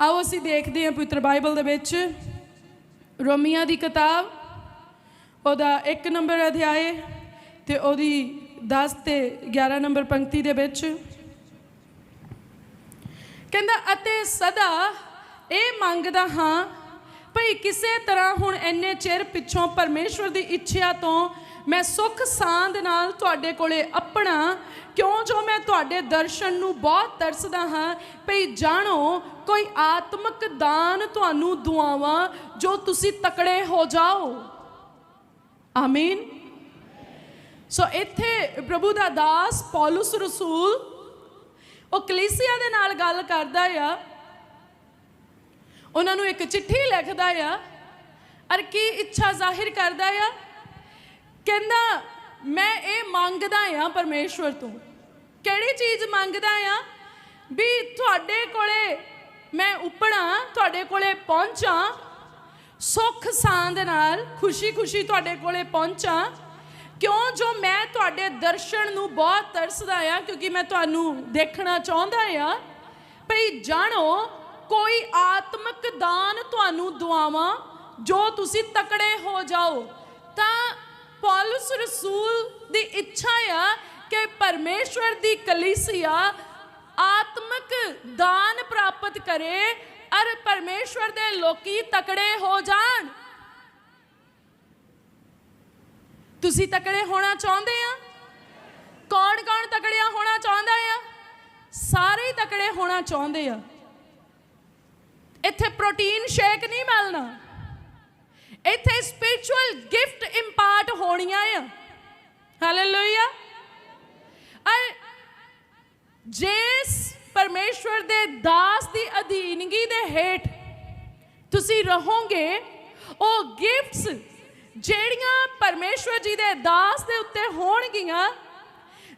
ਆਓ ਅਸੀਂ ਦੇਖਦੇ ਹਾਂ ਪਵਿੱਤਰ ਬਾਈਬਲ ਦੇ ਵਿੱਚ ਰੋਮੀਆਂ ਦੀ ਕਿਤਾਬ, ਉਹਦਾ 1 ਨੰਬਰ ਅਧਿਆਏ ਤੇ ਉਹਦੀ 10 ਤੇ 11 ਨੰਬਰ ਪੰਕਤੀ ਦੇ ਵਿੱਚ। ਕਹਿੰਦਾ, ਅਤੇ ਸਦਾ ਇਹ ਮੰਗਦਾ ਹਾਂ, ਭਈ ਕਿਸੇ ਤਰ੍ਹਾਂ ਹੁਣ ਇੰਨੇ ਚਿਰ ਪਿੱਛੋਂ ਪਰਮੇਸ਼ਵਰ ਦੀ ਇੱਛਾ ਤੋਂ ਮੈਂ ਸੁੱਖ ਸਾਂਦ ਨਾਲ ਤੁਹਾਡੇ ਕੋਲੇ ਆਪਣਾ, ਕਿਉਂ ਜੋ ਮੈਂ ਤੁਹਾਡੇ ਦਰਸ਼ਨ ਨੂੰ ਬਹੁਤ ਤਰਸਦਾ ਹਾਂ, ਭਈ ਜਾਣੋ ਕੋਈ ਆਤਮਿਕ ਦਾਨ ਤੁਹਾਨੂੰ ਦੁਆਵਾਂ ਜੋ ਤੁਸੀਂ ਤਕੜੇ ਹੋ ਜਾਓ। ਆਮੀਨ। ਸੋ ਇੱਥੇ ਪ੍ਰਭੂ ਦਾ ਦਾਸ ਪੌਲਸ ਰਸੂਲ ਉਹ ਕਲੀਸਿਆ ਦੇ ਨਾਲ ਗੱਲ ਕਰਦਾ ਆ। ਉਹਨਾਂ ਨੂੰ ਇੱਕ ਚਿੱਠੀ ਲਿਖਦਾ ਆ ਅਰ ਕੀ ਇੱਛਾ ਜ਼ਾਹਿਰ ਕਰਦਾ ਆ? ਕਹਿੰਦਾ, ਮੈਂ ਇਹ ਮੰਗਦਾ ਆ ਪਰਮੇਸ਼ਵਰ ਤੋਂ। ਕਿਹੜੀ ਚੀਜ਼ ਮੰਗਦਾ ਆ? ਵੀ ਤੁਹਾਡੇ ਕੋਲੇ ਮੈਂ ਉਪਣਾ, ਤੁਹਾਡੇ ਕੋਲੇ ਪਹੁੰਚਾਂ। ਸੁੱਖ ਸਾਂਦ ਨਾਲ ਖੁਸ਼ੀ-ਖੁਸ਼ੀ ਤੁਹਾਡੇ ਕੋਲੇ ਪਹੁੰਚਾਂ। ਕਿਉਂ? ਜੋ ਮੈਂ ਤੁਹਾਡੇ ਦਰਸ਼ਨ ਨੂੰ ਬਹੁਤ ਤਰਸਦਾ ਆ, ਕਿਉਂਕਿ ਮੈਂ ਤੁਹਾਨੂੰ ਦੇਖਣਾ ਚਾਹੁੰਦਾ ਆ। ਭਈ ਜਾਣੋ, ਕੋਈ ਆਤਮਿਕ ਦਾਨ ਤੁਹਾਨੂੰ ਦੁਆਵਾਂ, ਜੋ ਤੁਸੀਂ ਤਕੜੇ ਹੋ ਜਾਓ। ਤਾਂ ਪੌਲਸ ਰਸੂਲ ਦੀ ਇੱਛਾ ਆ ਕਿ ਪਰਮੇਸ਼ਵਰ ਦੀ ਕਲੀਸਿਆ ਆਤਮਿਕ ਦਾਨ ਪ੍ਰਾਪਤ ਕਰੇ ਅਰ ਪਰਮੇਸ਼ਵਰ ਦੇ ਲੋਕੀ ਤਕੜੇ ਹੋ ਜਾਣ। ਤੁਸੀਂ ਤਕੜੇ ਹੋਣਾ ਚਾਹੁੰਦੇ ਆ? ਕੌਣ ਕੌਣ ਤਕੜਿਆ ਹੋਣਾ ਚਾਹੁੰਦਾ ਆ? ਸਾਰੇ ਹੀ ਤਕੜੇ ਹੋਣਾ ਚਾਹੁੰਦੇ ਆ। ਇੱਥੇ ਪ੍ਰੋਟੀਨ ਸ਼ੇਕ ਨਹੀਂ ਮਿਲਣਾ। ਇੱਥੇ ਸਪਿਰਚੁਅਲ ਗਿਫਟ ਇੰਪਾਰਟ ਹੋਣੀਆਂ ਆ। ਹਾਲੇਲੂਇਆ ਜਿਸ ਪਰਮੇਸ਼ਵਰ ਦੇ ਦਾਸ ਦੀ ਅਧੀਨਗੀ ਦੇ ਹੇਠ ਤੁਸੀਂ ਰਹੋਗੇ, ਉਹ ਗਿਫਟਸ ਜਿਹੜੀਆਂ ਪਰਮੇਸ਼ਵਰ ਜੀ ਦੇ ਦਾਸ ਦੇ ਉੱਤੇ ਹੋਣਗੀਆਂ,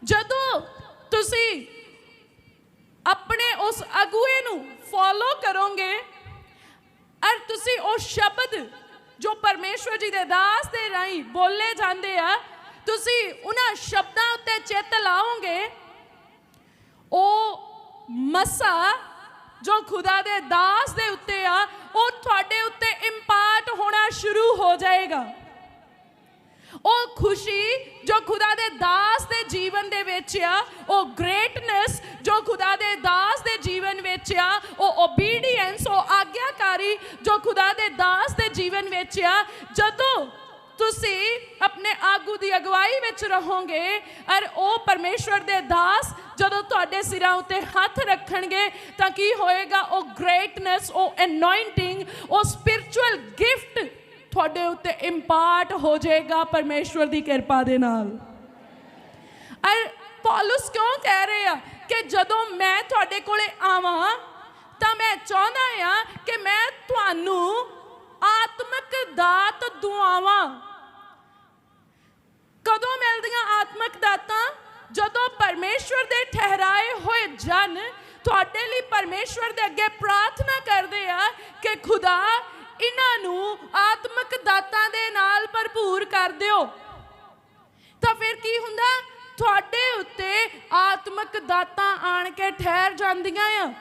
ਜਦੋਂ ਤੁਸੀਂ ਆਪਣੇ ਉਸ ਅਗੂਏ ਨੂੰ ਫੋਲੋ ਕਰੋਗੇ, ਅਰ ਤੁਸੀਂ ਉਹ ਸ਼ਬਦ ਜੋ ਪਰਮੇਸ਼ਵਰ ਜੀ ਦੇ ਦਾਸ ਦੇ ਰਾਹੀਂ ਬੋਲੇ ਜਾਂਦੇ ਆ, ਤੁਸੀਂ ਉਹਨਾਂ ਸ਼ਬਦਾਂ ਉੱਤੇ ਚਿੱਤ ਲਾਓਗੇ ਮਸਾ ਜੋ ਖੁਦਾ ਦੇ ਦਾਸ ਦੇ ਉੱਤੇ ਆ, ਉਹ ਤੁਹਾਡੇ ਉੱਤੇ ਇੰਪਾਰਟ ਹੋਣਾ ਸ਼ੁਰੂ ਹੋ ਜਾਏਗਾ। ਉਹ ਖੁਸ਼ੀ ਜੋ ਖੁਦਾ ਦੇ ਦਾਸ ਦੇ ਜੀਵਨ ਦੇ ਵਿੱਚ ਆ, ਉਹ ਗ੍ਰੇਟਨੈਸ ਜੋ ਖੁਦਾ ਦੇ ਦਾਸ ਦੇ ਜੀਵਨ ਵਿੱਚ ਆ, ਉਹ ਓਬੀਡੀਐਂਸ ਉਹ ਆਗਿਆਕਾਰੀ ਜੋ ਖੁਦਾ ਦੇ ਦਾਸ ਦੇ ਜੀਵਨ ਵਿੱਚ ਆ, ਜਦੋਂ ਤੁਸੀਂ ਆਪਣੇ ਆਗੂ ਦੀ ਅਗਵਾਈ ਵਿੱਚ ਰਹੋਗੇ ਔਰ ਉਹ ਪਰਮੇਸ਼ਵਰ ਦੇ ਦਾਸ ਜਦੋਂ ਤੁਹਾਡੇ ਸਿਰਾਂ ਉੱਤੇ ਹੱਥ ਰੱਖਣਗੇ ਤਾਂ ਕੀ ਹੋਏਗਾ? ਉਹ ਗ੍ਰੇਟਨੈਸ ਉਹ ਅਨੋਇੰਟਿੰਗ ਉਹ ਸਪਿਰਚੁਅਲ ਗਿਫਟ ਤੁਹਾਡੇ ਉੱਤੇ ਇੰਪਾਰਟ ਹੋ ਜਾਏਗਾ ਪਰਮੇਸ਼ਵਰ ਦੀ ਕਿਰਪਾ ਦੇ ਨਾਲ। ਅਰ ਪੌਲਸ ਕਿਉਂ ਕਹਿ ਰਹੇ ਆ ਕਿ ਜਦੋਂ ਮੈਂ ਤੁਹਾਡੇ ਕੋਲੇ ਆਵਾਂ, ਤਾਂ ਮੈਂ ਚਾਹੁੰਦਾ ਆ ਕਿ ਮੈਂ ਤੁਹਾਨੂੰ ਆਤਮਿਕ ਦਾਤ ਦੁਆਵਾਂ ਕਦੋਂ ਮਿਲਦੀਆਂ ਆਤਮਿਕ ਦਾਤਾਂ ਜਦੋਂ ਪਰਮੇਸ਼ਵਰ ਦੇ ਠਹਿਰਾਏ ਹੋਏ ਜਨ ਤੁਹਾਡੇ ਲਈ ਪਰਮੇਸ਼ਵਰ ਦੇ ਅੱਗੇ ਪ੍ਰਾਰਥਨਾ ਕਰਦੇ ਆ ਕਿ ਖੁਦਾ, ਇਹਨਾਂ ਨੂੰ ਆਤਮਕ ਦਾਤਾਂ ਦੇ ਨਾਲ ਭਰਪੂਰ ਕਰ ਦਿਓ। ਤਾਂ ਫਿਰ ਕੀ ਹੁੰਦਾ? ਤੁਹਾਡੇ ਉੱਤੇ ਆਤਮਕ ਦਾਤਾਂ ਆਣ ਕੇ ਠਹਿਰ ਜਾਂਦੀਆਂ ਆ।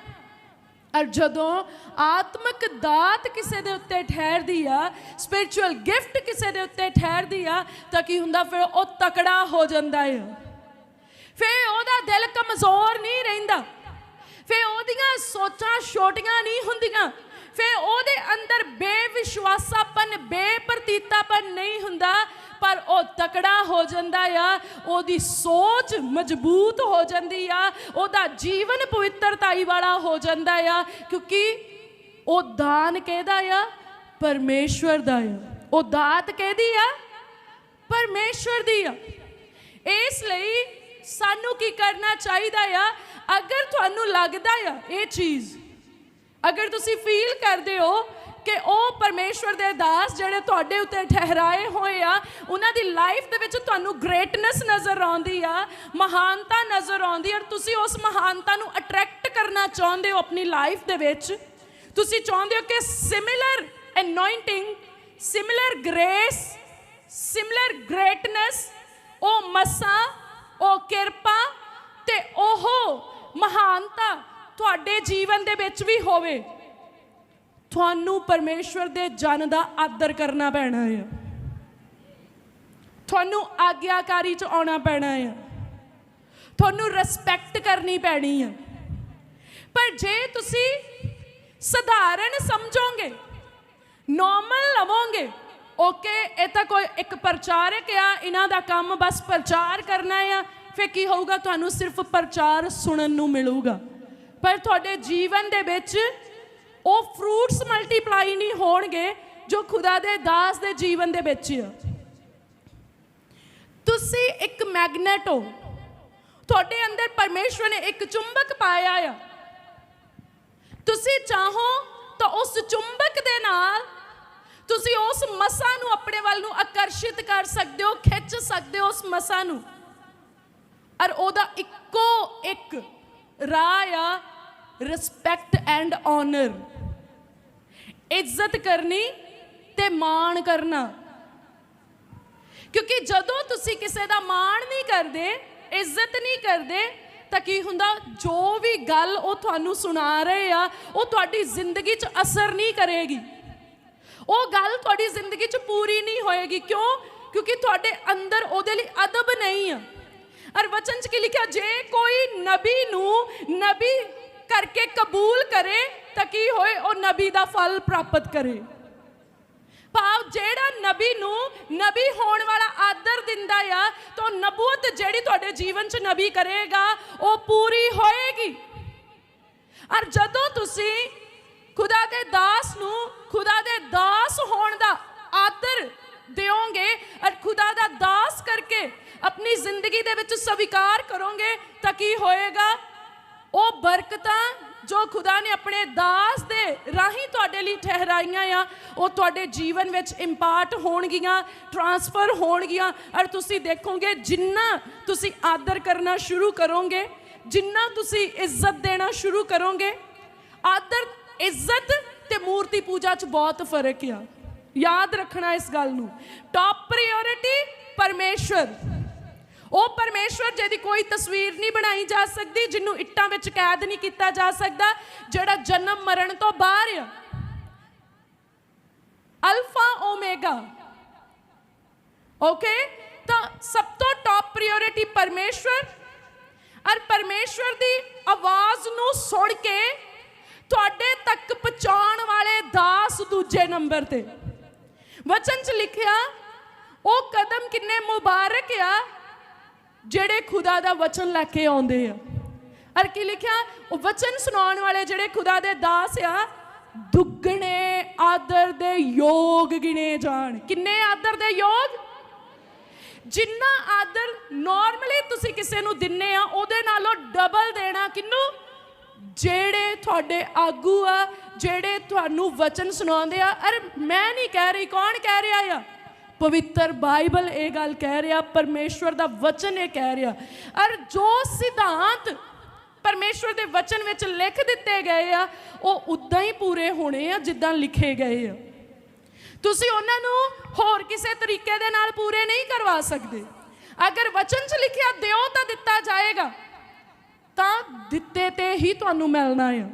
ਔਰ ਜਦੋਂ ਆਤਮਿਕ ਦਾਤ ਕਿਸੇ ਦੇ ਉੱਤੇ ਠਹਿਰਦੀ ਆ ਸਪਿਰਚੁਅਲ ਗਿਫਟ ਕਿਸੇ ਦੇ ਉੱਤੇ ਠਹਿਰਦੀ ਆ, ਤਾਂ ਕੀ ਹੁੰਦਾ ਫਿਰ ਉਹ ਤਕੜਾ ਹੋ ਜਾਂਦਾ ਆ ਫਿਰ ਉਹਦਾ ਦਿਲ ਕਮਜ਼ੋਰ ਨਹੀਂ ਰਹਿੰਦਾ। ਫਿਰ ਉਹਦੀਆਂ ਸੋਚਾਂ ਛੋਟੀਆਂ ਨਹੀਂ ਹੁੰਦੀਆਂ। ਫਿਰ ਉਹਦੇ ਅੰਦਰ ਬੇ ਬੇਵਿਸ਼ਵਾਸਾਪਨ ਬੇਪਰਤੀਤਾਪਨ ਨਹੀਂ ਹੁੰਦਾ, ਪਰ ਉਹ ਤਕੜਾ ਹੋ ਜਾਂਦਾ ਆ, ਉਹਦੀ ਸੋਚ ਮਜ਼ਬੂਤ ਹੋ ਜਾਂਦੀ ਆ, ਉਹਦਾ ਜੀਵਨ ਪਵਿੱਤਰਤਾਈ ਵਾਲਾ ਹੋ ਜਾਂਦਾ ਆ, ਕਿਉਂਕਿ ਉਹ ਦਾਨ ਕਿਹਦਾ ਆ? ਪਰਮੇਸ਼ਵਰ ਦਾ ਆ। ਉਹ ਦਾਤ ਕਿਹਦੀ ਆ? ਪਰਮੇਸ਼ਵਰ ਦੀ ਆ। ਇਸ ਲਈ ਸਾਨੂੰ ਕੀ ਕਰਨਾ ਚਾਹੀਦਾ ਆ? ਅਗਰ ਤੁਹਾਨੂੰ ਲੱਗਦਾ ਆ ਇਹ ਚੀਜ਼, ਅਗਰ ਤੁਸੀਂ ਫੀਲ ਕਰਦੇ ਹੋ ਕਿ ਉਹ ਪਰਮੇਸ਼ਵਰ ਦੇ ਦਾਸ ਜਿਹੜੇ ਤੁਹਾਡੇ ਉੱਤੇ ਠਹਿਰਾਏ ਹੋਏ ਆ, ਉਹਨਾਂ ਦੀ ਲਾਈਫ ਦੇ ਵਿੱਚ ਤੁਹਾਨੂੰ ਗ੍ਰੇਟਨੈਸ ਨਜ਼ਰ ਆਉਂਦੀ ਆ, ਮਹਾਨਤਾ ਨਜ਼ਰ ਆਉਂਦੀ ਔਰ ਤੁਸੀਂ ਉਸ ਮਹਾਨਤਾ ਨੂੰ ਅਟਰੈਕਟ ਕਰਨਾ ਚਾਹੁੰਦੇ ਹੋ ਆਪਣੀ ਲਾਈਫ ਦੇ ਵਿੱਚ। ਤੁਸੀਂ ਚਾਹੁੰਦੇ ਹੋ ਕਿ similar anointing similar grace similar greatness ਉਹ ਮਸਾ, ਉਹ ਕਿਰਪਾ ਤੇ ਉਹ ਮਹਾਨਤਾ ਤੁਹਾਡੇ ਜੀਵਨ ਦੇ ਵਿੱਚ ਵੀ ਹੋਵੇ। ਤੁਹਾਨੂੰ ਪਰਮੇਸ਼ਵਰ ਦੇ ਜਨ ਦਾ ਆਦਰ ਕਰਨਾ ਪੈਣਾ ਹੈ ਤੁਹਾਨੂੰ ਆਗਿਆਕਾਰੀ ਚ ਆਉਣਾ ਪੈਣਾ ਹੈ ਤੁਹਾਨੂੰ ਰਿਸਪੈਕਟ ਕਰਨੀ ਪੈਣੀ ਹੈ ਪਰ ਜੇ ਤੁਸੀਂ ਸਧਾਰਨ ਸਮਝੋਗੇ ਨਾਰਮਲ ਲਵੋਗੇ ਓਕੇ ਇਹ ਤਾਂ ਕੋਈ ਇੱਕ ਪ੍ਰਚਾਰਕ ਆ ਇਹਨਾਂ ਦਾ ਕੰਮ ਬਸ ਪ੍ਰਚਾਰ ਕਰਨਾ ਆ, ਫਿਰ ਕੀ ਹੋਊਗਾ? ਤੁਹਾਨੂੰ ਸਿਰਫ ਪ੍ਰਚਾਰ ਸੁਣਨ ਨੂੰ ਮਿਲੂਗਾ। ਪਰ ਤੁਹਾਡੇ ਜੀਵਨ ਦੇ ਵਿੱਚ ਉਹ ਫਰੂਟਸ ਮਲਟੀਪਲਾਈ ਨਹੀਂ ਹੋਣਗੇ ਜੋ ਖੁਦਾ ਦੇ ਦਾਸ ਦੇ ਜੀਵਨ ਦੇ ਵਿੱਚ ਆ। ਤੁਸੀਂ ਇੱਕ ਮੈਗਨੇਟ ਹੋ। ਤੁਹਾਡੇ ਅੰਦਰ ਪਰਮੇਸ਼ਵਰ ਨੇ ਇੱਕ ਚੁੰਬਕ ਪਾਇਆ ਆ। ਤੁਸੀਂ ਚਾਹੋ ਤਾਂ ਉਸ ਚੁੰਬਕ ਦੇ ਨਾਲ ਤੁਸੀਂ ਉਸ ਮਸਾ ਨੂੰ ਆਪਣੇ ਵੱਲ ਨੂੰ ਆਕਰਸ਼ਿਤ ਕਰ ਸਕਦੇ ਹੋ, ਖਿੱਚ ਸਕਦੇ ਹੋ ਉਸ ਮਸਾ ਨੂੰ। ਔਰ ਉਹਦਾ ਇੱਕੋ ਇੱਕ ਰਾਹ ਆ ਰਿਸਪੈਕਟ ਐਂਡ ਆਨਰ ਇੱਜ਼ਤ ਕਰਨੀ ਤੇ ਮਾਣ ਕਰਨਾ। ਕਿਉਂਕਿ ਜਦੋਂ ਤੁਸੀਂ ਕਿਸੇ ਦਾ ਮਾਣ ਨਹੀਂ ਕਰਦੇ, ਇੱਜ਼ਤ ਨਹੀਂ ਕਰਦੇ, ਤਾਂ ਕੀ ਹੁੰਦਾ? ਜੋ ਵੀ ਗੱਲ ਉਹ ਤੁਹਾਨੂੰ ਸੁਣਾ ਰਹੇ ਆ, ਉਹ ਤੁਹਾਡੀ ਜ਼ਿੰਦਗੀ 'ਚ ਅਸਰ ਨਹੀਂ ਕਰੇਗੀ। ਉਹ ਗੱਲ ਤੁਹਾਡੀ ਜ਼ਿੰਦਗੀ 'ਚ ਪੂਰੀ ਨਹੀਂ ਹੋਏਗੀ। ਕਿਉਂ? ਕਿਉਂਕਿ ਤੁਹਾਡੇ ਅੰਦਰ ਉਹਦੇ ਲਈ ਅਦਬ ਨਹੀਂ ਆ। ਔਰ ਵਚਨ 'ਚ ਕੀ ਲਿਖਿਆ? ਜੇ ਕੋਈ ਨਬੀ ਨੂੰ ਨਬੀ ਕਰਕੇ ਕਬੂਲ ਕਰੇ ਤਾਂ ਕੀ ਹੋਏ? ਉਹ ਨਬੀ ਦਾ ਫਲ ਪ੍ਰਾਪਤ ਕਰੇ। ਭਾਵ ਜਿਹੜਾ ਨਬੀ ਨੂੰ ਨਬੀ ਹੋਣ ਵਾਲਾ ਆਦਰ ਦਿੰਦਾ ਆ, ਤਾਂ ਨਬੂਤ ਜਿਹੜੀ ਤੁਹਾਡੇ ਜੀਵਨ 'ਚ ਨਬੀ ਕਰੇਗਾ, ਉਹ ਪੂਰੀ ਹੋਏਗੀ। ਔਰ ਜਦੋਂ ਤੁਸੀਂ ਖੁਦਾ ਦੇ ਦਾਸ ਨੂੰ, ਖੁਦਾ ਦੇ ਦਾਸ ਹੋਣ ਦਾ ਆਦਰ ਦਿਓਗੇ, ਔਰ ਖੁਦਾ ਦਾ ਦਾਸ ਕਰਕੇ ਆਪਣੀ ਜ਼ਿੰਦਗੀ ਦੇ ਵਿੱਚ ਸਵੀਕਾਰ ਕਰੋਗੇ, ਤਾਂ ਕੀ ਹੋਏਗਾ? ਉਹ ਬਰਕਤਾਂ ਜੋ ਖੁਦਾ ਨੇ ਆਪਣੇ ਦਾਸ ਦੇ ਰਾਹੀਂ ਤੁਹਾਡੇ ਲਈ ਠਹਿਰਾਈਆਂ ਆ, ਉਹ ਤੁਹਾਡੇ ਜੀਵਨ ਵਿੱਚ ਇੰਪਾਰਟ ਹੋਣਗੀਆਂ ਟਰਾਂਸਫਰ ਹੋਣਗੀਆਂ। ਔਰ ਤੁਸੀਂ ਦੇਖੋਗੇ, ਜਿੰਨਾ ਤੁਸੀਂ ਆਦਰ ਕਰਨਾ ਸ਼ੁਰੂ ਕਰੋਗੇ, ਜਿੰਨਾ ਤੁਸੀਂ ਇੱਜ਼ਤ ਦੇਣਾ ਸ਼ੁਰੂ ਕਰੋਗੇ, ਆਦਰ, ਇੱਜ਼ਤ ਤੇ ਮੂਰਤੀ ਪੂਜਾ 'ਚ ਬਹੁਤ ਫ਼ਰਕ ਆ। ਯਾਦ ਰੱਖਣਾ ਇਸ ਗੱਲ ਨੂੰ। ਟਾਪ ਪ੍ਰਾਇੋਰਟੀ ਪਰਮੇਸ਼ਵਰ ਉਹ ਪਰਮੇਸ਼ਵਰ ਜਿਹਦੀ ਕੋਈ ਤਸਵੀਰ ਨਹੀਂ ਬਣਾਈ ਜਾ ਸਕਦੀ, ਜਿਹਨੂੰ ਇੱਟਾਂ ਵਿੱਚ ਕੈਦ ਨਹੀਂ ਕੀਤਾ ਜਾ ਸਕਦਾ, ਜਿਹੜਾ ਜਨਮ ਮਰਨ ਤੋਂ ਬਾਹਰ ਆ ਅਲਫਾ ਓਮੇਗਾ। ਓਕੇ ਤਾਂ ਸਭ ਤੋਂ ਟਾਪ ਪ੍ਰਾਇੋਰਟੀ ਪਰਮੇਸ਼ਵਰ। ਔਰ ਪਰਮੇਸ਼ਵਰ ਦੀ ਆਵਾਜ਼ ਨੂੰ ਸੁਣ ਕੇ ਤੁਹਾਡੇ ਤੱਕ ਪਹੁੰਚਾਉਣ ਵਾਲੇ ਦਾਸ ਦੂਜੇ ਨੰਬਰ ਤੇ। ਵਚਨ 'ਚ ਲਿਖਿਆ, ਉਹ ਕਦਮ ਕਿੰਨੇ ਮੁਬਾਰਕ ਆ ਜਿਹੜੇ ਖੁਦਾ ਦਾ ਵਚਨ ਲੈ ਕੇ ਆਉਂਦੇ ਆ। ਅਰ ਕੀ ਲਿਖਿਆ? ਉਹ ਵਚਨ ਸੁਣਾਉਣ ਵਾਲੇ ਜਿਹੜੇ ਖੁਦਾ ਦੇ ਦਾਸ ਆ, ਦੁੱਗਣੇ ਆਦਰ ਦੇ ਯੋਗ ਗਿਣੇ ਜਾਣ। ਕਿੰਨੇ ਆਦਰ ਦੇ ਯੋਗ? ਜਿੰਨਾ ਆਦਰ ਨਾਰਮਲੀ ਤੁਸੀਂ ਕਿਸੇ ਨੂੰ ਦਿੰਨੇ ਆ, ਉਹਦੇ ਨਾਲੋਂ ਡਬਲ ਦੇਣਾ ਕਿੰਨੂੰ? ਜਿਹੜੇ ਤੁਹਾਡੇ ਆਗੂ ਆ, ਜਿਹੜੇ ਤੁਹਾਨੂੰ ਵਚਨ ਸੁਣਾਉਂਦੇ ਆ। ਅਰੇ ਮੈਂ ਨਹੀਂ ਕਹਿ ਰਹੀ, ਕੌਣ ਕਹਿ ਰਿਹਾ ਆ? ਪਵਿੱਤਰ ਬਾਈਬਲ ਇਹ ਗੱਲ ਕਹਿ ਰਿਹਾ, ਪਰਮੇਸ਼ਵਰ ਦਾ ਵਚਨ ਇਹ ਕਹਿ ਰਿਹਾ। ਔਰ ਜੋ ਸਿਧਾਂਤ ਪਰਮੇਸ਼ਵਰ ਦੇ ਵਚਨ ਵਿੱਚ ਲਿਖ ਦਿੱਤੇ ਗਏ ਆ, ਉਹ ਉਦਾਂ ਹੀ ਪੂਰੇ ਹੋਣੇ ਆ ਜਿੱਦਾਂ ਲਿਖੇ ਗਏ ਆ। ਤੁਸੀਂ ਉਹਨਾਂ ਨੂੰ ਹੋਰ ਕਿਸੇ ਤਰੀਕੇ ਦੇ ਨਾਲ ਪੂਰੇ ਨਹੀਂ ਕਰਵਾ ਸਕਦੇ। ਅਗਰ ਵਚਨ 'ਚ ਲਿਖਿਆ ਦਿਓ ਤਾਂ ਦਿੱਤਾ ਜਾਏਗਾ। ਤਾਂ ਦਿੱਤੇ ਤੇ ਹੀ ਤੁਹਾਨੂੰ ਮਿਲਣਾ ਆ।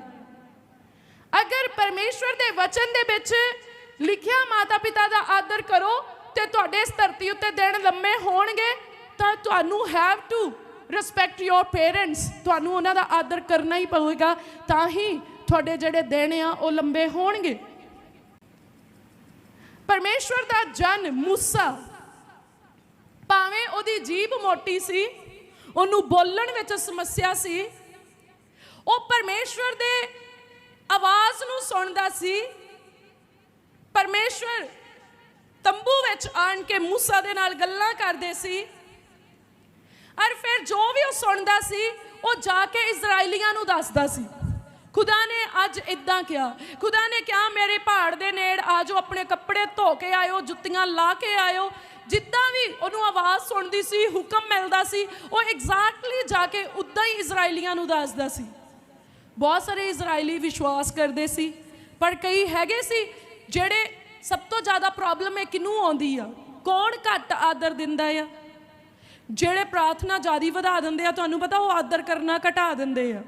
ਅਗਰ ਪਰਮੇਸ਼ਵਰ ਦੇ ਵਚਨ ਦੇ ਵਿੱਚ ਲਿਖਿਆ ਮਾਤਾ ਪਿਤਾ ਦਾ ਆਦਰ ਕਰੋ ਤੇ ਤੁਹਾਡੇ ਇਸ ਧਰਤੀ ਉੱਤੇ ਦਿਨ ਲੰਮੇ ਹੋਣਗੇ, ਤਾਂ ਤੁਹਾਨੂੰ have to respect your parents ਤੁਹਾਨੂੰ ਉਹਨਾਂ ਦਾ ਆਦਰ ਕਰਨਾ ਹੀ ਪਵੇਗਾ, ਤਾਂ ਹੀ ਤੁਹਾਡੇ ਜਿਹੜੇ ਦਿਨ ਆ ਉਹ ਲੰਬੇ ਹੋਣਗੇ। ਪਰਮੇਸ਼ਵਰ ਦਾ ਜਨ ਮੂਸਾ, ਭਾਵੇਂ ਉਹਦੀ ਜੀਭ ਮੋਟੀ ਸੀ, ਉਹਨੂੰ ਬੋਲਣ ਵਿੱਚ ਸਮੱਸਿਆ ਸੀ, ਉਹ ਪਰਮੇਸ਼ਵਰ ਦੇ ਆਵਾਜ਼ ਨੂੰ ਸੁਣਦਾ ਸੀ। ਪਰਮੇਸ਼ਵਰ ਤੰਬੂ ਵਿੱਚ ਆਣ ਕੇ ਮੂਸਾ ਦੇ ਨਾਲ ਗੱਲਾਂ ਕਰਦੇ ਸੀ। ਔਰ ਫਿਰ ਜੋ ਵੀ ਉਹ ਸੁਣਦਾ ਸੀ, ਉਹ ਜਾ ਕੇ ਇਜ਼ਰਾਈਲੀਆਂ ਨੂੰ ਦੱਸਦਾ ਸੀ। ਖੁਦਾ ਨੇ ਅੱਜ ਇਦਾਂ ਕਿਹਾ, ਖੁਦਾ ਨੇ ਕਿਹਾ, ਮੇਰੇ ਪਹਾੜ ਦੇ ਨੇੜ ਆਜੋ, ਆਪਣੇ ਕੱਪੜੇ ਧੋ ਕੇ ਆਇਓ, ਜੁੱਤੀਆਂ ਲਾ ਕੇ ਆਇਓ। ਜਿੱਦਾਂ ਵੀ ਉਹਨੂੰ ਆਵਾਜ਼ ਸੁਣਦੀ ਸੀ, ਹੁਕਮ ਮਿਲਦਾ ਸੀ, ਉਹ ਐਗਜ਼ੈਕਟਲੀ ਜਾ ਕੇ ਉਦਾਂ ਹੀ ਇਜ਼ਰਾਈਲੀਆਂ ਨੂੰ ਦੱਸਦਾ ਸੀ। ਬਹੁਤ ਸਾਰੇ ਇਜ਼ਰਾਈਲੀ ਵਿਸ਼ਵਾਸ ਕਰਦੇ ਸੀ, ਪਰ ਕਈ ਹੈਗੇ ਸੀ ਜਿਹੜੇ ਸਭ ਤੋਂ ਜ਼ਿਆਦਾ ਪ੍ਰੋਬਲਮ ਇਹ ਕਿਨੂੰ ਆਉਂਦੀ ਆ? ਕੌਣ ਘੱਟ ਆਦਰ ਦਿੰਦਾ ਆ? ਜਿਹੜੇ ਪ੍ਰਾਰਥਨਾ ਜ਼ਿਆਦਾ ਵਧਾ ਦਿੰਦੇ ਆ, ਤੁਹਾਨੂੰ ਪਤਾ ਉਹ ਆਦਰ ਕਰਨਾ ਘਟਾ ਦਿੰਦੇ ਆ।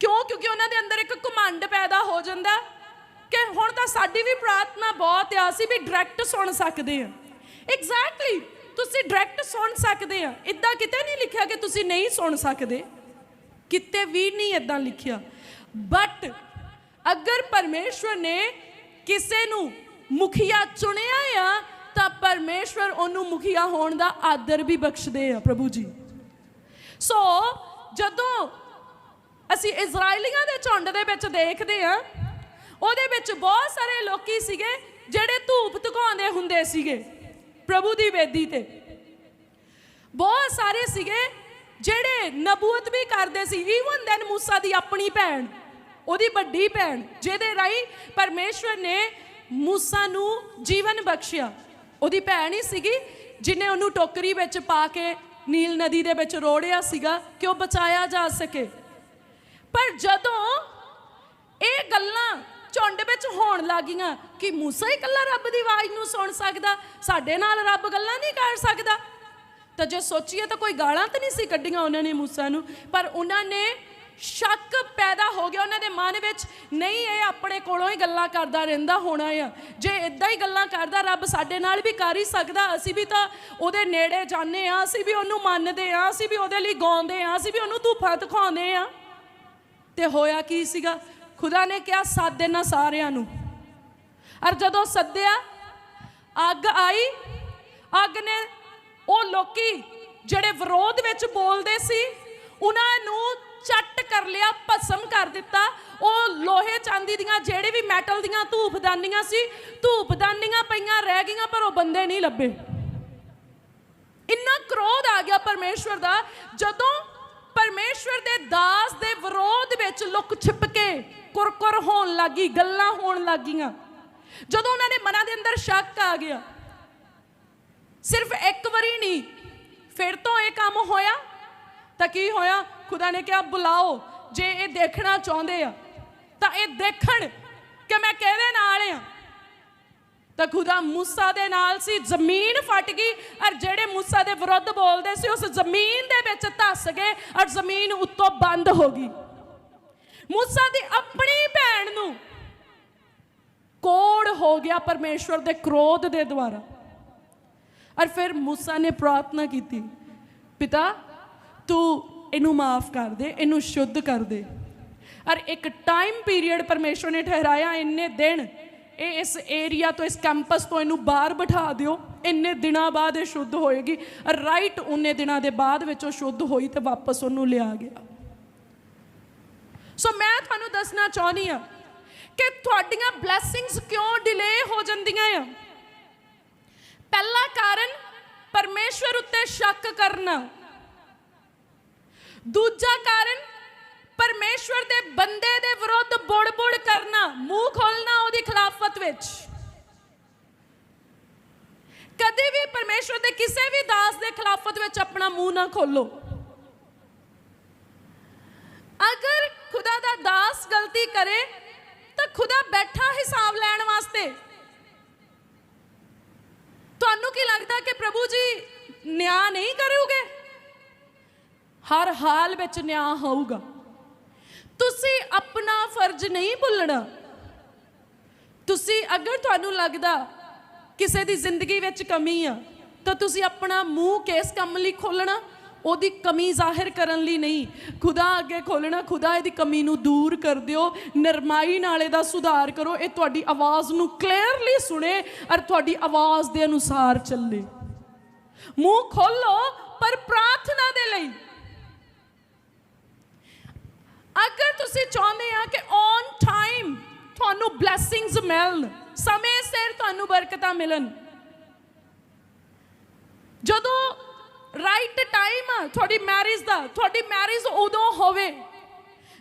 ਕਿਉਂ? ਕਿਉਂਕਿ ਉਹਨਾਂ ਦੇ ਅੰਦਰ ਇੱਕ ਘਮੰਡ ਪੈਦਾ ਹੋ ਜਾਂਦਾ ਕਿ ਹੁਣ ਤਾਂ ਸਾਡੀ ਵੀ ਪ੍ਰਾਰਥਨਾ ਬਹੁਤ ਆ, ਅਸੀਂ ਵੀ ਡਾਇਰੈਕਟ ਸੁਣ ਸਕਦੇ ਆ। ਐਗਜ਼ੈਕਟਲੀ ਤੁਸੀਂ ਡਾਇਰੈਕਟ ਸੁਣ ਸਕਦੇ ਆ। ਇਦਾਂ ਕਿਤੇ ਨਹੀਂ ਲਿਖਿਆ ਕਿ ਤੁਸੀਂ ਨਹੀਂ ਸੁਣ ਸਕਦੇ। ਕਿਤੇ ਵੀ ਨਹੀਂ ਇਦਾਂ ਲਿਖਿਆ। ਬਟ ਅਗਰ ਪਰਮੇਸ਼ਵਰ ਨੇ ਕਿਸੇ ਨੂੰ ਮੁਖੀਆ ਚੁਣਿਆ ਆ, ਤਾਂ ਪਰਮੇਸ਼ਵਰ ਉਹਨੂੰ ਮੁਖੀਆ ਹੋਣ ਦਾ ਆਦਰ ਵੀ ਬਖਸ਼ਦੇ ਆ, ਪ੍ਰਭੂ ਜੀ। ਸੋ ਜਦੋਂ ਅਸੀਂ ਇਜ਼ਰਾਈਲੀਆਂ ਦੇ ਝੁੰਡ ਦੇ ਵਿੱਚ ਦੇਖਦੇ ਆ, ਉਹਦੇ ਵਿੱਚ ਬਹੁਤ ਸਾਰੇ ਲੋਕੀ ਸੀਗੇ ਜਿਹੜੇ ਧੂਪ ਧਕਾਉਂਦੇ ਹੁੰਦੇ ਸੀਗੇ, ਪ੍ਰਭੂ ਦੀ ਵੇਦੀ ਤੇ। ਬਹੁਤ ਸਾਰੇ ਸੀਗੇ ਜਿਹੜੇ ਨਬੂਤ ਵੀ ਕਰਦੇ ਸੀ ਈਵਨ ਦੈਨ ਮੂਸਾ ਦੀ ਆਪਣੀ ਭੈਣ। ਉਹਦੀ ਵੱਡੀ ਭੈਣ, ਜਿਹਦੇ ਰਾਹੀਂ ਪਰਮੇਸ਼ਵਰ ਨੇ ਮੂਸਾ ਨੂੰ ਜੀਵਨ ਬਖਸ਼ਿਆ। ਉਹਦੀ ਭੈਣ ਹੀ ਸੀਗੀ ਜਿਨੇ ਉਹਨੂੰ ਟੋਕਰੀ ਵਿੱਚ ਪਾ ਕੇ ਨੀਲ ਨਦੀ ਦੇ ਵਿੱਚ ਰੋੜਿਆ ਸੀਗਾ ਕਿ ਉਹ ਬਚਾਇਆ ਜਾ ਸਕੇ। ਪਰ ਜਦੋਂ ਇਹ ਗੱਲਾਂ ਝੁੰਡ ਵਿੱਚ ਹੋਣ ਲੱਗੀਆਂ ਕਿ ਮੂਸਾ ਹੀ ਇਕੱਲਾ ਰੱਬ ਦੀ ਆਵਾਜ਼ ਨੂੰ ਸੁਣ ਸਕਦਾ, ਸਾਡੇ ਨਾਲ ਰੱਬ ਗੱਲਾਂ ਨਹੀਂ ਕਰ ਸਕਦਾ, ਤਾਂ ਜੇ ਸੋਚੀਏ ਤਾਂ ਕੋਈ ਗਾਲਾਂ ਤਾਂ ਨਹੀਂ ਸੀ ਕੱਢੀਆਂ ਉਹਨਾਂ ਨੇ ਮੂਸਾ ਨੂੰ, ਪਰ ਉਹਨਾਂ ਨੇ ਸ਼ੱਕ ਪੈਦਾ ਹੋ ਗਿਆ ਉਹਨਾਂ ਦੇ ਮਨ ਵਿੱਚ, ਨਹੀਂ, ਇਹ ਆਪਣੇ ਕੋਲੋਂ ਹੀ ਗੱਲਾਂ ਕਰਦਾ ਰਹਿੰਦਾ ਹੋਣਾ ਆ। ਜੇ ਇਦਾਂ ਹੀ ਗੱਲਾਂ ਕਰਦਾ, ਰੱਬ ਸਾਡੇ ਨਾਲ ਵੀ ਕਰ ਹੀ ਸਕਦਾ। ਅਸੀਂ ਵੀ ਤਾਂ ਉਹਦੇ ਨੇੜੇ ਜਾਂਦੇ ਆ ਅਸੀਂ ਵੀ ਉਹਨੂੰ ਮੰਨਦੇ ਆ ਅਸੀਂ ਵੀ ਉਹਦੇ ਲਈ ਗਾਉਂਦੇ ਆ ਅਸੀਂ ਵੀ ਉਹਨੂੰ ਧੂਫਾਂ ਦਿਖਾਉਂਦੇ ਆ ਤੇ ਹੋਇਆ ਕੀ ਸੀਗਾ? ਖੁਦਾ ਨੇ ਕਿਹਾ, ਸੱਦ ਦੇਣਾ ਸਾਰਿਆਂ ਨੂੰ। ਔਰ ਜਦੋਂ ਸੱਦਿਆ, ਅੱਗ ਆਈ, ਅੱਗ ਨੇ ਉਹ ਲੋਕੀ ਜਿਹੜੇ ਵਿਰੋਧ ਵਿੱਚ ਬੋਲਦੇ ਸੀ, ਉਹਨਾਂ ਨੂੰ ਚੱਟ ਕਰ ਲਿਆ, ਭਸਮ ਕਰ ਦਿੱਤਾ। ਉਹ ਲੋਹੇ ਚਾਂਦੀ ਦੀਆਂ ਜਿਹੜੇ ਵੀ ਮੈਟਲ ਦੀਆਂ ਧੂਪਦਾਨੀਆਂ ਸੀ, ਧੂਪਦਾਨੀਆਂ ਪਈਆਂ ਰਹਿ ਗਈਆਂ, ਪਰ ਉਹ ਬੰਦੇ ਨਹੀਂ ਲੱਭੇ। ਇੰਨਾ ਕ੍ਰੋਧ ਆ ਗਿਆ ਪਰਮੇਸ਼ਵਰ ਦਾ, ਜਦੋਂ ਪਰਮੇਸ਼ਵਰ ਦੇ ਦਾਸ ਦੇ ਵਿਰੋਧ ਵਿੱਚ ਲੁਕ ਛਿਪ ਕੇ ਕੁਰਕੁਰ ਹੋਣ ਲੱਗੀ, ਗੱਲਾਂ ਹੋਣ ਲੱਗੀਆਂ। ਜਦੋਂ ਉਹਨਾਂ ਦੇ ਮਨਾਂ ਦੇ ਅੰਦਰ ਸ਼ੱਕ ਆ ਗਿਆ, ਸਿਰਫ ਇੱਕ ਵਾਰੀ ਨਹੀਂ, ਫਿਰ ਤੋਂ ਇਹ ਕੰਮ ਹੋਇਆ। ਤਾਂ ਕੀ ਹੋਇਆ? ਖੁਦਾ ਨੇ ਕਿਹਾ, ਬੁਲਾਓ, ਜੇ ਇਹ ਦੇਖਣਾ ਚਾਹੁੰਦੇ ਆ, ਤਾਂ ਇਹ ਦੇਖਣ ਕਿ ਮੈਂ ਕਿਹਦੇ ਨਾਲ ਆ। ਤਾਂ ਖੁਦਾ ਮੂਸਾ ਦੇ ਨਾਲ ਸੀ, ਜ਼ਮੀਨ ਫਟ ਗਈ, ਔਰ ਜਿਹੜੇ ਮੂਸਾ ਦੇ ਵਿਰੁੱਧ ਬੋਲਦੇ ਸੀ, ਉਸ ਜ਼ਮੀਨ ਦੇ ਵਿੱਚ ਧੱਸ ਗਏ, ਔਰ ਜ਼ਮੀਨ ਉੱਤੋਂ ਬੰਦ ਹੋ ਗਈ। ਮੂਸਾ ਦੀ ਆਪਣੀ ਭੈਣ ਨੂੰ ਕੋੜ ਹੋ ਗਿਆ ਪਰਮੇਸ਼ਵਰ ਦੇ ਕ੍ਰੋਧ ਦੇ ਦੁਆਰਾ। ਔਰ ਫਿਰ ਮੂਸਾ ਨੇ ਪ੍ਰਾਰਥਨਾ ਕੀਤੀ, ਪਿਤਾ ਤੂੰ ਇਹਨੂੰ ਮਾਫ ਕਰ ਦੇ, ਇਹਨੂੰ ਸ਼ੁੱਧ ਕਰ ਦੇ। ਔਰ ਇੱਕ ਟਾਈਮ ਪੀਰੀਅਡ ਪਰਮੇਸ਼ਵਰ ਨੇ ਠਹਿਰਾਇਆ ਇੰਨੇ ਦਿਨ, ਇਹ ਇਸ ਏਰੀਆ ਤੋਂ, ਇਸ ਕੈਂਪਸ ਤੋਂ ਇਹਨੂੰ ਬਾਹਰ ਬਿਠਾ ਦਿਓ। ਇੰਨੇ ਦਿਨਾਂ ਬਾਅਦ ਇਹ ਸ਼ੁੱਧ ਹੋਏਗੀ। ਰਾਈਟ ਉਹਨੇ ਦਿਨਾਂ ਦੇ ਬਾਅਦ ਵਿੱਚ ਉਹ ਸ਼ੁੱਧ ਹੋਈ ਤੇ ਵਾਪਸ ਉਹਨੂੰ ਲਿਆ ਗਿਆ। ਸੋ ਮੈਂ ਤੁਹਾਨੂੰ ਦੱਸਣਾ ਚਾਹੁੰਦੀ ਆ ਕਿ ਤੁਹਾਡੀਆਂ ਬਲੇਸਿੰਗਸ ਕਿਉਂ ਡਿਲੇ ਹੋ ਜਾਂਦੀਆਂ ਆ? ਪਹਿਲਾ ਕਾਰਨ ਪਰਮੇਸ਼ਵਰ ਉੱਤੇ ਸ਼ੱਕ ਕਰਨਾ। ਦੂਜਾ ਕਾਰਨ ਪਰਮੇਸ਼ਵਰ ਦੇ ਬੰਦੇ ਦੇ ਵਿਰੁੱਧ ਬੁੜ-ਬੁੜ ਕਰਨਾ, ਮੂੰਹ ਖੋਲਣਾ ਉਹਦੀ ਖਿਲਾਫਤ ਵਿੱਚ। ਕਦੇ ਵੀ ਪਰਮੇਸ਼ਵਰ ਦੇ ਕਿਸੇ ਵੀ ਦਾਸ ਦੇ ਖਿਲਾਫਤ ਵਿੱਚ ਆਪਣਾ ਮੂੰਹ ਨਾ ਖੋਲੋ ਅਗਰ ਖੁਦਾ ਦਾ ਦਾਸ ਗਲਤੀ ਕਰੇ, ਤਾਂ ਖੁਦਾ ਬੈਠਾ ਹਿਸਾਬ ਲੈਣ ਵਾਸਤੇ। ਤੁਹਾਨੂੰ ਕੀ ਲੱਗਦਾ ਕਿ ਪ੍ਰਭੂ ਜੀ ਨਿਆਂ ਨਹੀਂ ਕਰੋਗੇ? ਹਰ ਹਾਲ ਵਿੱਚ ਨਿਆਂ ਹੋਊਗਾ। ਤੁਸੀਂ ਆਪਣਾ ਫਰਜ਼ ਨਹੀਂ ਭੁੱਲਣਾ। ਤੁਸੀਂ ਅਗਰ ਤੁਹਾਨੂੰ ਲੱਗਦਾ ਕਿਸੇ ਦੀ ਜ਼ਿੰਦਗੀ ਵਿੱਚ ਕਮੀ ਆ, ਤਾਂ ਤੁਸੀਂ ਆਪਣਾ ਮੂੰਹ ਕਿਸ ਕੰਮ ਲਈ ਖੋਲਣਾ ਉਹਦੀ ਕਮੀ ਜ਼ਾਹਿਰ ਕਰਨ ਲਈ ਨਹੀਂ। ਖੁਦਾ ਅੱਗੇ ਖੋਲਣਾ ਖੁਦਾ ਇਹਦੀ ਕਮੀ ਨੂੰ ਦੂਰ ਕਰ ਦਿਓ। ਨਰਮਾਈ ਨਾਲ ਇਹਦਾ ਸੁਧਾਰ ਕਰੋ। ਇਹ ਤੁਹਾਡੀ ਆਵਾਜ਼ ਨੂੰ ਕਲੀਅਰਲੀ ਸੁਣੇ ਔਰ ਤੁਹਾਡੀ ਆਵਾਜ਼ ਦੇ ਅਨੁਸਾਰ ਚੱਲੇ। ਮੂੰਹ ਖੋਲੋ ਪਰ ਪ੍ਰਾਰਥਨਾ ਦੇ ਲਈ। ਅਗਰ ਤੁਸੀਂ ਚਾਹੁੰਦੇ ਆ ਕਿ ਔਨ ਟਾਈਮ ਤੁਹਾਨੂੰ ਬਲੇਸਿੰਗਸ ਮਿਲਣ, ਸਮੇਂ ਸਿਰ ਤੁਹਾਨੂੰ ਬਰਕਤਾਂ ਮਿਲਣ, ਜਦੋਂ ਰਾਈਟ ਟਾਈਮ ਆ, ਤੁਹਾਡੀ ਮੈਰਿਜ ਦਾ, ਤੁਹਾਡੀ ਮੈਰਿਜ ਉਦੋਂ ਹੋਵੇ,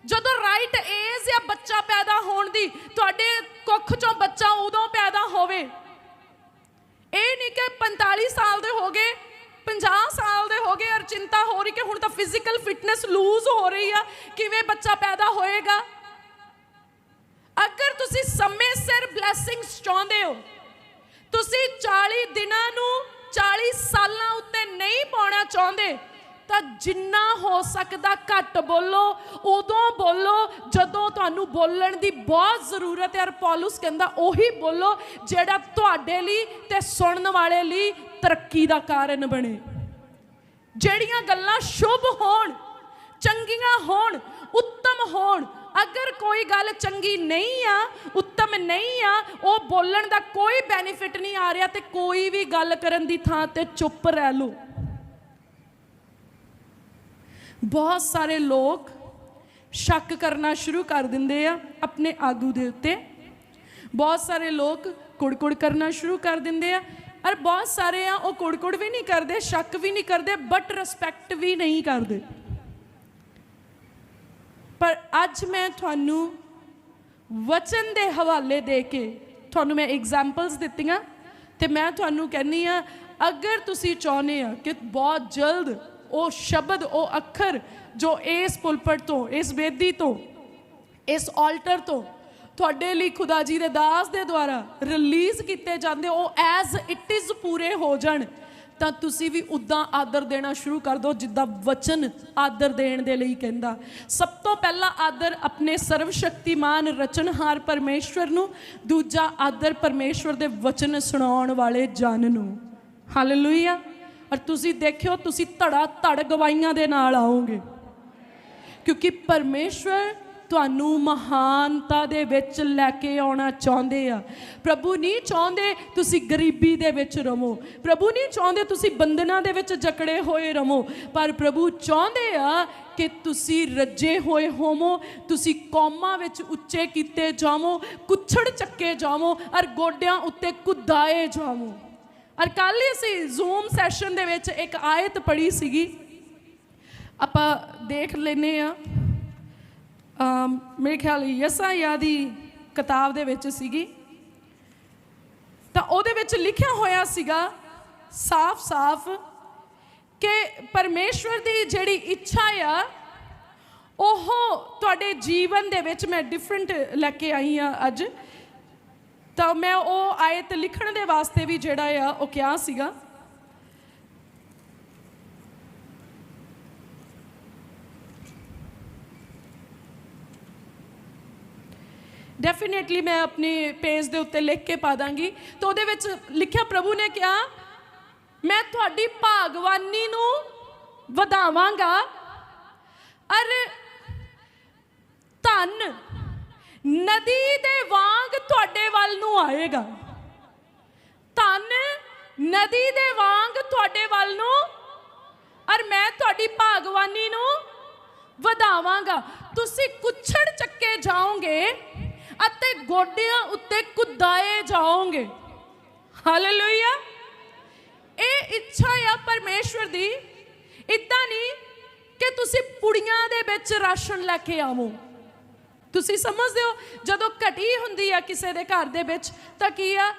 ਜਦੋਂ ਰਾਈਟ ਏਜ ਜਾਂ ਬੱਚਾ ਪੈਦਾ ਹੋਣ ਦੀ, ਤੁਹਾਡੇ ਕੁੱਖ ਚੋਂ ਬੱਚਾ ਉਦੋਂ ਪੈਦਾ ਹੋਵੇ। ਇਹ ਨਹੀਂ ਕਿ 45 ਸਾਲ ਦੇ ਹੋ ਗਏ 50 ਸਾਲ ਹੋ ਗਏ ਔਰ ਚਿੰਤਾ ਹੋ ਰਹੀ ਕਿ ਹੁਣ ਤਾਂ ਫਿਜ਼ੀਕਲ ਫਿਟਨੈਸ ਲੂਜ਼ ਹੋ ਰਹੀ ਆ, ਕਿਵੇਂ ਬੱਚਾ ਪੈਦਾ ਹੋਏਗਾ? ਅਗਰ ਤੁਸੀਂ ਸਮੇਂ ਸਿਰ ਬਲੇਸਿੰਗਸ ਚਾਹੁੰਦੇ ਹੋ, ਤੁਸੀਂ 40 ਦਿਨਾਂ ਨੂੰ 40 ਸਾਲਾਂ ਉੱਤੇ ਨਹੀਂ ਪਾਉਣਾ ਚਾਹੁੰਦੇ, ਤਾਂ ਜਿੰਨਾ ਹੋ ਸਕਦਾ ਘੱਟ ਬੋਲੋ, ਉਦੋਂ ਬੋਲੋ, ਜਦੋਂ ਤੁਹਾਨੂੰ ਬੋਲਣ ਦੀ ਬਹੁਤ ਜ਼ਰੂਰਤ ਹੈ। ਔਰ ਪੌਲਸ ਕਹਿੰਦਾ, ਉਹੀ ਬੋਲੋ ਜਿਹੜਾ ਤੁਹਾਡੇ ਲਈ ਤੇ ਸੁਣਨ ਵਾਲੇ ਲਈ ਤਰੱਕੀ ਦਾ ਕਾਰਨ ਬਣੇ। ਜਿਹੜੀਆਂ ਗੱਲਾਂ ਸ਼ੁਭ ਹੋਣ, ਚੰਗੀਆਂ ਹੋਣ, ਉੱਤਮ ਹੋਣ, ਅਗਰ ਕੋਈ ਗੱਲ ਚੰਗੀ ਨਹੀਂ ਆ, ਉੱਤਮ ਨਹੀਂ ਆ, ਉਹ ਬੋਲਣ ਦਾ ਕੋਈ ਬੈਨੀਫਿਟ ਨਹੀਂ ਆ ਰਿਹਾ ਤੇ ਕੋਈ ਵੀ ਗੱਲ ਕਰਨ ਦੀ ਥਾਂ ਤੇ ਚੁੱਪ ਰਹਿ ਲਓ। ਬਹੁਤ ਸਾਰੇ ਲੋਕ ਸ਼ੱਕ ਕਰਨਾ ਸ਼ੁਰੂ ਕਰ ਦਿੰਦੇ ਆ ਆਪਣੇ ਆਗੂ ਦੇ ਉੱਤੇ। ਬਹੁਤ ਸਾਰੇ ਲੋਕ ਕੁੜਕੁੜ ਕਰਨਾ ਸ਼ੁਰੂ ਕਰ ਦਿੰਦੇ ਆ। ਔਰ ਬਹੁਤ ਸਾਰੇ ਆ, ਉਹ ਕੁੜਕੁੜ ਵੀ ਨਹੀਂ ਕਰਦੇ, ਸ਼ੱਕ ਵੀ ਨਹੀਂ ਕਰਦੇ ਬਟ ਰਿਸਪੈਕਟ ਵੀ ਨਹੀਂ ਕਰਦੇ। ਪਰ ਅੱਜ ਮੈਂ ਤੁਹਾਨੂੰ ਵਚਨ ਦੇ ਹਵਾਲੇ ਦੇ ਕੇ ਤੁਹਾਨੂੰ ਮੈਂ ਐਗਜ਼ਾਮਪਲਸ ਦਿੱਤੀਆਂ ਤੇ ਮੈਂ ਤੁਹਾਨੂੰ ਕਹਿੰਨੀ ਆ ਅਗਰ ਤੁਸੀਂ ਚਾਹੁੰਦੇ ਆ ਕਿ ਬਹੁਤ ਜਲਦ ਉਹ ਸ਼ਬਦ, ਉਹ ਅੱਖਰ ਜੋ ਇਸ ਪੁਲਪਟ ਤੋਂ, ਇਸ ਬੇਦੀ ਤੋਂ, ਇਸ ਆਲਟਰ ਤੋਂ ਤੁਹਾਡੇ ਲਈ ਖੁਦਾ ਜੀ ਦੇ ਦਾਸ ਦੇ ਦੁਆਰਾ ਰਿਲੀਜ਼ ਕੀਤੇ ਜਾਂਦੇ ਉਹ ਐਜ਼ ਇਟ ਇਜ਼ ਪੂਰੇ ਹੋ ਜਾਣ, ਤਾਂ ਤੁਸੀਂ ਵੀ ਉਦਾਂ ਆਦਰ ਦੇਣਾ ਸ਼ੁਰੂ ਕਰ ਦਿਓ, ਜਿੱਦਾਂ ਵਚਨ ਆਦਰ ਦੇਣ ਦੇ ਲਈ ਕਹਿੰਦਾ। ਸਭ ਤੋਂ ਪਹਿਲਾ ਆਦਰ ਆਪਣੇ ਸਰਵ ਸ਼ਕਤੀਮਾਨ ਰਚਨਹਾਰ ਪਰਮੇਸ਼ਵਰ ਨੂੰ, ਦੂਜਾ ਆਦਰ ਪਰਮੇਸ਼ਵਰ ਦੇ ਵਚਨ ਸੁਣਾਉਣ ਵਾਲੇ ਜਨ ਨੂੰ। ਹਾਲੇਲੂਇਆ ਔਰ ਤੁਸੀਂ ਦੇਖਿਓ, ਤੁਸੀਂ ਧੜਾ ਧੜ ਗਵਾਈਆਂ ਦੇ ਨਾਲ ਆਓਗੇ। ਕਿਉਂਕਿ ਪਰਮੇਸ਼ਵਰ ਤੁਹਾਨੂੰ ਮਹਾਨਤਾ ਦੇ ਵਿੱਚ ਲੈ ਕੇ ਆਉਣਾ ਚਾਹੁੰਦੇ ਆ। ਪ੍ਰਭੂ ਨਹੀਂ ਚਾਹੁੰਦੇ ਤੁਸੀਂ ਗਰੀਬੀ ਦੇ ਵਿੱਚ ਰਹੋ ਪ੍ਰਭੂ ਨਹੀਂ ਚਾਹੁੰਦੇ ਤੁਸੀਂ ਬੰਧਨਾਂ ਦੇ ਵਿੱਚ ਜਕੜੇ ਹੋਏ ਰਹੋ ਪਰ ਪ੍ਰਭੂ ਚਾਹੁੰਦੇ ਆ ਕਿ ਤੁਸੀਂ ਰੱਜੇ ਹੋਏ ਹੋਵੋ, ਤੁਸੀਂ ਕੌਮਾਂ ਵਿੱਚ ਉੱਚੇ ਕੀਤੇ ਜਾਵੋ, ਕੁੱਛੜ ਚੱਕੇ ਜਾਵੋ ਔਰ ਗੋਡਿਆਂ ਉੱਤੇ ਕੁਦਾਏ ਜਾਵੋ। ਔਰ ਕੱਲ ਹੀ ਅਸੀਂ ਜ਼ੂਮ ਸੈਸ਼ਨ ਦੇ ਵਿੱਚ ਇੱਕ ਆਇਤ ਪੜ੍ਹੀ ਸੀਗੀ। ਆਪਾਂ ਦੇਖ ਲੈਨੇ ਆ ਮੇਰੇ ਖਿਆਲ ਯਸਾਇਆ ਦੀ ਕਿਤਾਬ ਦੇ ਵਿੱਚ ਸੀਗੀ। ਤਾਂ ਉਹਦੇ ਵਿੱਚ ਲਿਖਿਆ ਹੋਇਆ ਸੀਗਾ ਸਾਫ਼-ਸਾਫ਼ ਕਿ ਪਰਮੇਸ਼ਵਰ ਦੀ ਜਿਹੜੀ ਇੱਛਾ ਆ, ਉਹ ਤੁਹਾਡੇ ਜੀਵਨ ਦੇ ਵਿੱਚ ਮੈਂ ਡਿਫਰੈਂਟ ਲੈ ਕੇ ਆਈ ਆ ਅੱਜ। ਤਾਂ ਮੈਂ ਉਹ ਆਇਤ ਲਿਖਣ ਦੇ ਵਾਸਤੇ ਵੀ ਜਿਹੜਾ ਆ, ਉਹ ਕਿਹਾ ਸੀਗਾ। ਡੈਫੀਨਿਟਲੀ ਮੈਂ ਆਪਣੇ ਪੇਜ ਦੇ ਉੱਤੇ ਲਿਖ ਕੇ ਪਾ ਦਾਂਗੀ। ਤਾਂ ਉਹਦੇ ਵਿੱਚ ਲਿਖਿਆ ਪ੍ਰਭੂ ਨੇ ਕਿਹਾ, ਮੈਂ ਤੁਹਾਡੀ ਭਾਗਵਾਨੀ ਨੂੰ ਵਧਾਵਾਂਗਾ। ਅਰ ਧਨ ਨਦੀ ਦੇ ਵਾਂਗ ਤੁਹਾਡੇ ਵੱਲ ਨੂੰ ਆਏਗਾ। ਧਨ ਨਦੀ ਦੇ ਵਾਂਗ ਤੁਹਾਡੇ ਵੱਲ ਨੂੰ ਔਰ ਮੈਂ ਤੁਹਾਡੀ ਭਾਗਵਾਨੀ ਨੂੰ ਵਧਾਵਾਂਗਾ। ਤੁਸੀਂ ਕੁੱਛੜ ਚੱਕੇ ਜਾਓਗੇ ਅਤੇ ਗੋਡਿਆਂ ਉੱਤੇ ਕੁਦਾਏ ਜਾਓਗੇ। ਹਾਲੇਲੂਇਆ ਇਹ ਇੱਛਾ ਆ ਪਰਮੇਸ਼ਵਰ ਦੀ। ਇਦਾਂ ਨਹੀਂ ਕਿ ਤੁਸੀਂ ਪੁੜੀਆਂ ਦੇ ਵਿੱਚ ਰਾਸ਼ਨ ਲੈ ਕੇ ਆਵੋ। ਤੁਸੀਂ ਸਮਝਦੇ ਹੋ, ਜਦੋਂ ਘਟੀ ਹੁੰਦੀ ਆ ਕਿਸੇ ਦੇ ਘਰ ਦੇ ਵਿੱਚ, ਤਾਂ ਕੀ ਆ?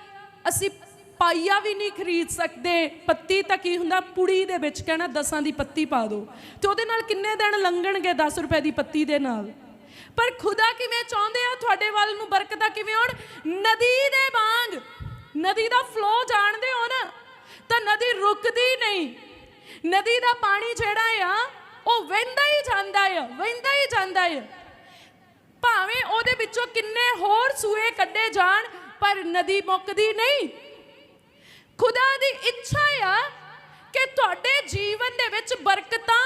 ਅਸੀਂ ਪਾਈਆ ਵੀ ਨਹੀਂ ਖਰੀਦ ਸਕਦੇ। ਪੱਤੀ ਤਾਂ ਕੀ ਹੁੰਦਾ? ਪੁੜੀ ਦੇ ਵਿੱਚ ਕਹਿਣਾ ਦਸਾਂ ਦੀ ਪੱਤੀ ਪਾ ਦਿਓ। ਤੇ ਉਹਦੇ ਨਾਲ ਕਿੰਨੇ ਦਿਨ ਲੰਘਣਗੇ 10 ਰੁਪਏ ਦੀ ਪੱਤੀ ਦੇ ਨਾਲ? ਪਰ ਖੁਦਾ ਕਿਵੇਂ ਚਾਹੁੰਦੇ ਆ? ਤੁਹਾਡੇ ਵੱਲ ਨੂੰ ਬਰਕਤਾਂ ਕਿਵੇਂ ਆਉਣ? ਨਦੀ ਦੇ ਵਾਂਗ। ਨਦੀ ਦਾ ਫਲੋ ਜਾਣਦੇ ਹੋ ਨਾ, ਤਾਂ ਨਦੀ ਰੁਕਦੀ ਨਹੀਂ। ਨਦੀ ਦਾ ਪਾਣੀ ਜਿਹੜਾ ਆ, ਉਹ ਵਹਿੰਦਾ ਹੀ ਜਾਂਦਾ ਆ, ਵਹਿੰਦਾ ਹੀ ਜਾਂਦਾ ਆ। ਭਾਵੇਂ ਉਹਦੇ ਵਿੱਚੋਂ ਕਿੰਨੇ ਹੋਰ ਸੂਏ ਕੱਢੇ ਜਾਣ, ਪਰ ਨਦੀ ਮੁੱਕਦੀ ਨਹੀਂ। ਖੁਦਾ ਦੀ ਇੱਛਾ ਆ ਕਿ ਤੁਹਾਡੇ ਜੀਵਨ ਦੇ ਵਿੱਚ ਬਰਕਤਾਂ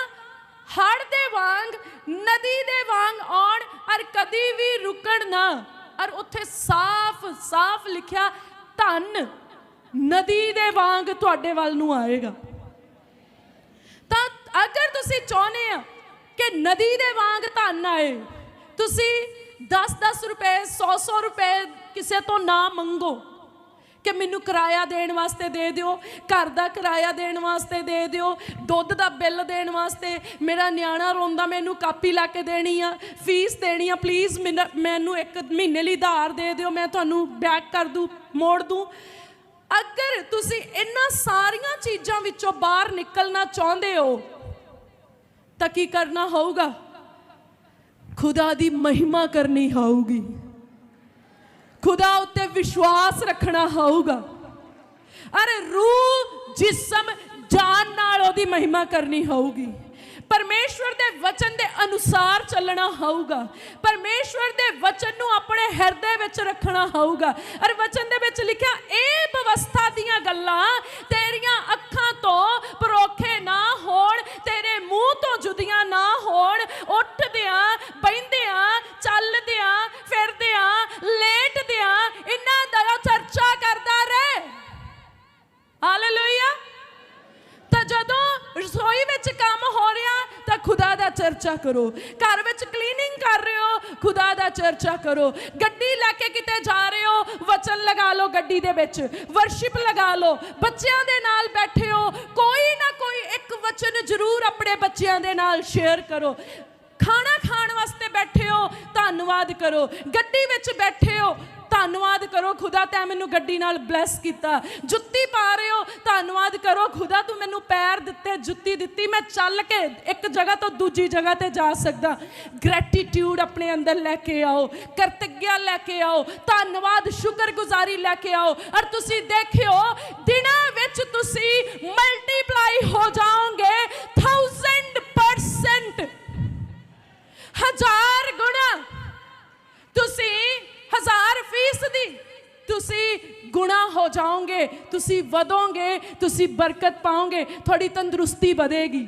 ਹੜ ਦੇ ਵਾਂਗ, ਨਦੀ ਦੇ ਵਾਂਗ ਆਉਣ ਔਰ ਕਦੀ ਵੀ ਰੁਕਣ ਨਾ। ਔਰ ਉੱਥੇ ਸਾਫ਼ ਸਾਫ਼ ਲਿਖਿਆ, ਧੰਨ ਨਦੀ ਦੇ ਵਾਂਗ ਤੁਹਾਡੇ ਵੱਲ ਨੂੰ ਆਏਗਾ। ਤਾਂ ਅਗਰ ਤੁਸੀਂ ਚਾਹੁੰਦੇ ਆ ਕਿ ਨਦੀ ਦੇ ਵਾਂਗ ਧੰਨ ਆਏ, ਤੁਸੀਂ 10-10 ਰੁਪਏ 100-100 ਰੁਪਏ ਕਿਸੇ ਤੋਂ ਨਾ ਮੰਗੋ। ਕਿ ਮੈਨੂੰ ਕਿਰਾਇਆ ਦੇਣ ਵਾਸਤੇ ਦੇ ਦਿਓ, ਘਰ ਦਾ ਕਿਰਾਇਆ ਦੇਣ ਵਾਸਤੇ ਦੇ ਦਿਓ, ਦੁੱਧ ਦਾ ਬਿੱਲ ਦੇਣ ਵਾਸਤੇ। ਮੇਰਾ ਨਿਆਣਾ ਰੋਂਦਾ ਮੈਨੂੰ ਕਾਪੀ ਲਾ ਕੇ ਦੇਣੀ ਆ, ਫੀਸ ਦੇਣੀ ਆ ਪਲੀਜ਼ ਮੈਨੂੰ ਇੱਕ ਮਹੀਨੇ ਲਈ ਧਾਰ ਦੇ ਦਿਓ, ਮੈਂ ਤੁਹਾਨੂੰ ਬੈਕ ਕਰ ਦੂੰ, ਮੋੜ ਦੂੰ। ਅਗਰ ਤੁਸੀਂ ਇਹਨਾਂ ਸਾਰੀਆਂ ਚੀਜ਼ਾਂ ਵਿੱਚੋਂ ਬਾਹਰ ਨਿਕਲਣਾ ਚਾਹੁੰਦੇ ਹੋ, ਤਾਂ ਕੀ ਕਰਨਾ ਹੋਊਗਾ? ਖੁਦਾ ਦੀ ਮਹਿਮਾ ਕਰਨੀ ਹੋਊਗੀ। ਖੁਦਾ ਉੱਤੇ ਵਿਸ਼ਵਾਸ ਰੱਖਣਾ ਹੋਊਗਾ। ਅਰੇ ਰੂਹ ਜਿਸਮ ਜਾਨ ਨਾਲ ਉਹਦੀ ਮਹਿਮਾ ਕਰਨੀ ਹੋਊਗੀ। ਪਰਮੇਸ਼ਵਰ ਦੇ ਵਚਨ ਦੇ ਅਨੁਸਾਰ ਚੱਲਣਾ ਹੋਊਗਾ। ਪਰਮੇਸ਼ਵਰ ਦੇ ਵਚਨ ਨੂੰ ਆਪਣੇ ਹਿਰਦੇ ਵਿੱਚ ਰੱਖਣਾ ਹੋਊਗਾ। ਔਰ ਵਚਨ ਦੇ ਵਿੱਚ ਲਿਖਿਆ, ਇਹ ਵਿਵਸਥਾ ਦੀਆਂ ਗੱਲਾਂ ਤੇਰੀਆਂ ਅੱਖਾਂ ਤੋਂ ਪਰੋਖੇ ਨਾ ਹੋਣ, ਤੇਰੇ ਮੂੰਹ ਤੋਂ ਜੁਦੀਆਂ ਨਾ ਹੋਣ, ਉੱਠਦਿਆਂ ਬੈੰਦਿਆਂ ਦਾ ਚਰਚਾ ਕਰੋ। ਘਰ ਵਿੱਚ ਕਲੀਨਿੰਗ ਕਰ ਰਹੇ ਹੋ, ਖੁਦਾ ਦਾ ਚਰਚਾ ਕਰੋ। ਗੱਡੀ ਲੈ ਕੇ ਕਿਤੇ ਜਾ ਰਹੇ ਹੋ, ਵਚਨ ਲਗਾ ਲਓ ਗੱਡੀ ਦੇ ਵਿੱਚ ਵਰਸ਼ਿਪ ਲਗਾ ਲਓ। ਬੱਚਿਆਂ ਦੇ ਨਾਲ ਬੈਠੇ ਹੋ, ਕੋਈ ਨਾ ਕੋਈ ਇੱਕ ਵਚਨ ਜ਼ਰੂਰ ਆਪਣੇ ਬੱਚਿਆਂ ਦੇ ਨਾਲ ਸ਼ੇਅਰ ਕਰੋ। ਖਾਣਾ ਖਾਣ ਵਾਸਤੇ ਬੈਠੇ ਹੋ, ਧੰਨਵਾਦ ਕਰੋ। ਗੱਡੀ ਵਿੱਚ ਬੈਠੇ ਹੋ ਧੰਨਵਾਦ ਕਰੋ ਖੁਦਾ, ਤੈਂ ਮੈਨੂੰ ਗੱਡੀ ਨਾਲ ਬਲੈਸ ਕੀਤਾ। ਜੁੱਤੀ ਪਾ ਰਹੇ ਹੋ, ਧੰਨਵਾਦ ਕਰੋ ਖੁਦਾ, ਤੂੰ ਮੈਨੂੰ ਪੈਰ ਦਿੱਤੇ, ਜੁੱਤੀ ਦਿੱਤੀ। ਮੈਂ ਚੱਲ ਕੇ ਇੱਕ ਜਗ੍ਹਾ ਤੋਂ ਦੂਜੀ ਜਗ੍ਹਾ ਤੇ ਜਾ ਸਕਦਾ। ਗ੍ਰੈਟੀਟਿਊਡ ਆਪਣੇ ਅੰਦਰ ਲੈ ਕੇ ਆਓ, ਕਰਤੱਗਿਆ ਲੈ ਕੇ ਆਓ, ਧੰਨਵਾਦ, ਸ਼ੁਕਰਗੁਜ਼ਾਰੀ ਲੈ ਕੇ ਆਓ। ਔਰ ਤੁਸੀਂ ਦੇਖਿਓ, ਦਿਨਾਂ ਵਿੱਚ ਤੁਸੀਂ ਮਲਟੀਪਲਾਈ ਹੋ ਜਾਓਗੇ 1000% ਹਜ਼ਾਰ ਗੁਣਾ। ਤੁਸੀਂ ਹਜ਼ਾਰ ਫੀਸਦੀ। ਤੁਸੀਂ ਗੁਣਾ ਹੋ ਜਾਓਗੇ, ਤੁਸੀਂ ਵਧੋਗੇ, ਤੁਸੀਂ ਬਰਕਤ ਪਾਓਗੇ, ਤੁਹਾਡੀ ਤੰਦਰੁਸਤੀ ਵਧੇਗੀ।